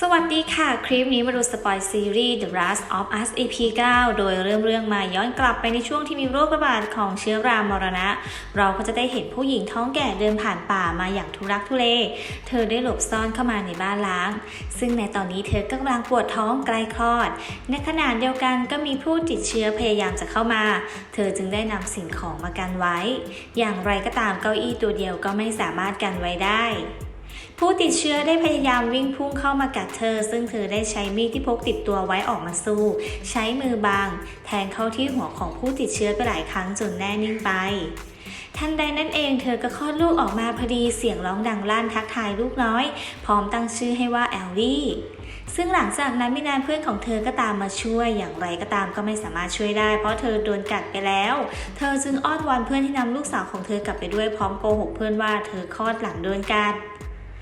สวัสดีค่ะ คลิปนี้มาดูสปอยซีรีส์ The Last of Us EP 9 โดยเริ่มเรื่องมาย้อนกลับไปในช่วงที่มีโรคระบาดของเชื้อรามรณะ เราก็จะได้เห็นผู้หญิงท้องแก่เดินผ่านป่ามาอย่างทุรักทุเล เธอได้หลบซ่อนเข้ามาในบ้านล้าง ซึ่งในตอนนี้เธอก็กำลังปวดท้องใกล้คลอด ในขณะเดียวกันก็มีผู้ติดเชื้อพยายามจะเข้ามา เธอจึงได้นำสิ่งของมากันไว้ อย่างไรก็ตามเก้าอี้ตัวเดียวก็ไม่สามารถกันไว้ได้ ผู้ติดเชื้อได้พยายามวิ่งพุ่งเข้ามากัดเธอ ซึ่งเธอได้ใช้มีดที่พกติดตัวไว้ออกมาสู้ ใช้มือบังแทงเข้าที่หัวของผู้ติดเชื้อไปหลายครั้งจนแน่นิ่งไปทันใดนั้นเองเธอก็คลอดลูกออกมาพอดีเสียงร้องดังลั่นทักทายลูกน้อย พร้อมตั้งชื่อให้ว่าแอลลี่ซึ่งหลังจากนั้นไม่นานเพื่อนของเธอก็ตามมาช่วยอย่างไรก็ตามก็ไม่สามารถช่วยได้ เพราะเธอโดนกัดไปแล้ว เธอจึงอ้อนวอนเพื่อนที่นำลูกสาวของเธอกลับไปด้วยพร้อมโกหกเพื่อนว่าเธอคลอดหลังโดนกัด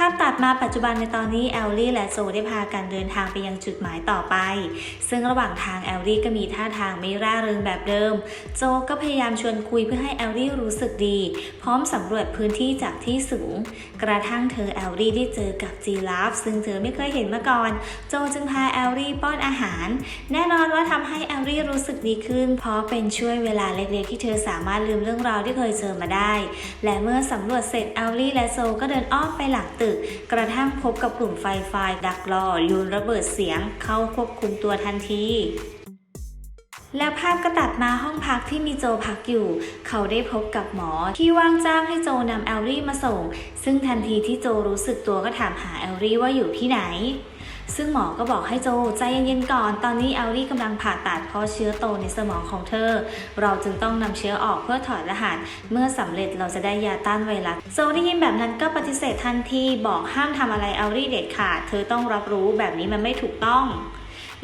ภาพตัดมาปัจจุบันในตอนนี้แอลลี่และโจได้พากันเดินทางไปยังจุดหมายต่อไป ซึ่งระหว่างทางแอลลี่ก็มีท่าทางไม่ร่าเริงแบบเดิม โจก็พยายามชวนคุยเพื่อให้แอลลี่รู้สึกดี พร้อมสำรวจพื้นที่จากที่สูง กระทั่งเธอแอลลี่ได้เจอกับจีราฟซึ่งเธอไม่เคยเห็นมาก่อน โจจึงพาแอลลี่ป้อนอาหาร แน่นอนว่าทำให้แอลลี่รู้สึกดีขึ้น เพราะเป็นช่วงเวลาเล็กๆ ที่เธอสามารถลืมเรื่องราวที่เคยเจอมาได้ และเมื่อสำรวจเสร็จแอลลี่และโจก็เดินอ้อมไปหลังตึกกระทั่งพบกับกลุ่มไฟไฟดักรอยูนระเบิดเสียงเข้าควบคุมตัวทันทีแล้วภาพก็ตัดมาห้องพักที่มีโจพักอยู่ เขาได้พบกับหมอที่ว่างจ้างให้โจนำแอลลี่มาส่ง ซึ่งทันทีที่โจรู้สึกตัวก็ถามหาแอลลี่ว่าอยู่ที่ไหน ซึ่งหมอก็บอกให้โจใจเย็นๆก่อน ตอนนี้แอลลี่กำลังผ่าตัดเพราะเชื้อโตในสมองของเธอ เราจึงต้องนำเชื้อออกเพื่อถอดรหัส เมื่อสำเร็จเราจะได้ยาต้านไวรัส โจได้ยินแบบนั้นก็ปฏิเสธทันทีบอกห้ามทำอะไรแอลลี่เด็ดขาด เธอต้องรับรู้แบบนี้มันไม่ถูกต้อง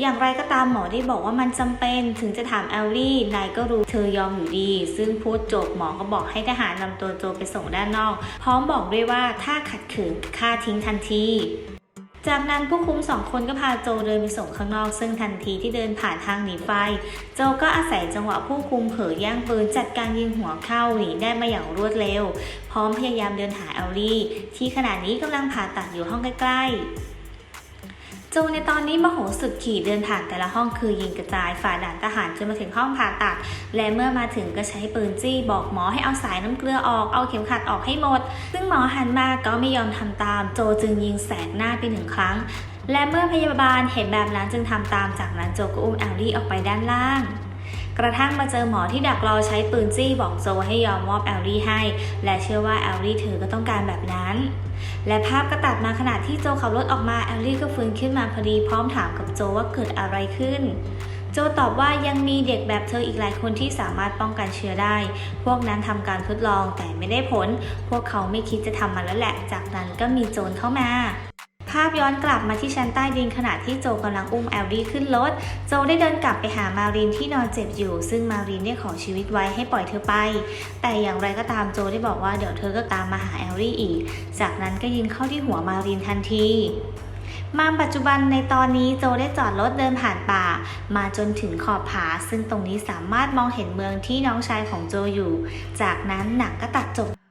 อย่างไรก็ตามหมอได้บอกว่ามันจำเป็นถึงจะถามแอลลี่นายก็รู้เธอยอมอยู่ดี ซึ่งพูดจบหมอก็บอกให้ทหารนำตัวโจไปส่งด้านนอก พร้อมบอกด้วยว่าถ้าขัดขืนฆ่าทิ้งทันที จากนั้นผู้คุมสองคนก็พาโจเดินไปส่งข้างนอก ซึ่งทันทีที่เดินผ่านทางหนีไฟ โจก็อาศัยจังหวะผู้คุมเผยแย่งปืนจัดการยิงหัวเข้าหนีได้มาอย่างรวดเร็ว พร้อมพยายามเดินหาเอลลี่ ที่ขณะนี้กำลังผ่าตัดอยู่ห้องใกล้ๆ โจในตอนนี้มโหสุดขี่เดินผ่านแต่ละห้องคือยิงกระจายฝ่าด่านทหารจนมาถึงห้องผ่าตัด และเมื่อมาถึงก็ใช้ปืนจี้บอกหมอให้เอาสายน้ำเกลือออกเอาเข็มขัดออกให้หมด ซึ่งหมอหันมาก็ไม่ยอมทำตาม โจจึงยิงแสกหน้าไปหนึ่งครั้ง และเมื่อพยาบาลเห็นแบบนั้นจึงทำตามจากนั้นโจก็อุ้มแอลลี่ออกไปด้านล่าง กระทั่งมาเจอหมอที่ดักรอใช้ปืนจี้บอกโจให้ยอมมอบแอลลี่ให้ และเชื่อว่าแอลลี่เธอก็ต้องการแบบนั้น และภาพก็ตัดมาขณะที่โจขับรถออกมาแอลลี่ก็ฟื้นขึ้นมาพอดีพร้อมถามกับโจว่าเกิดอะไรขึ้นโจตอบว่ายังมีเด็กแบบเธออีกหลายคนที่สามารถป้องกันเชื้อได้ พวกนั้นทำการทดลองแต่ไม่ได้ผล พวกเขาไม่คิดจะทำมันแล้วแหละ จากนั้นก็มีโจรเข้ามา ภาพย้อนกลับมาที่ชั้นใต้ดินขณะที่โจกำลังอุ้มแอลลี่ขึ้นรถ โจได้เดินกลับไปหามารินที่นอนเจ็บอยู่ ซึ่งมารินได้ขอชีวิตไว้ให้ปล่อยเธอไป แต่อย่างไรก็ตามโจได้บอกว่าเดี๋ยวเธอก็ตามมาหาแอลลี่อีก จากนั้นก็ยิงเข้าที่หัวมารินทันทีมาปัจจุบันในตอนนี้โจได้จอดรถเดินผ่านป่า มาจนถึงขอบผา ซึ่งตรงนี้สามารถมองเห็นเมืองที่น้องชายของโจอยู่ จากนั้นหนังก็ตัดจบ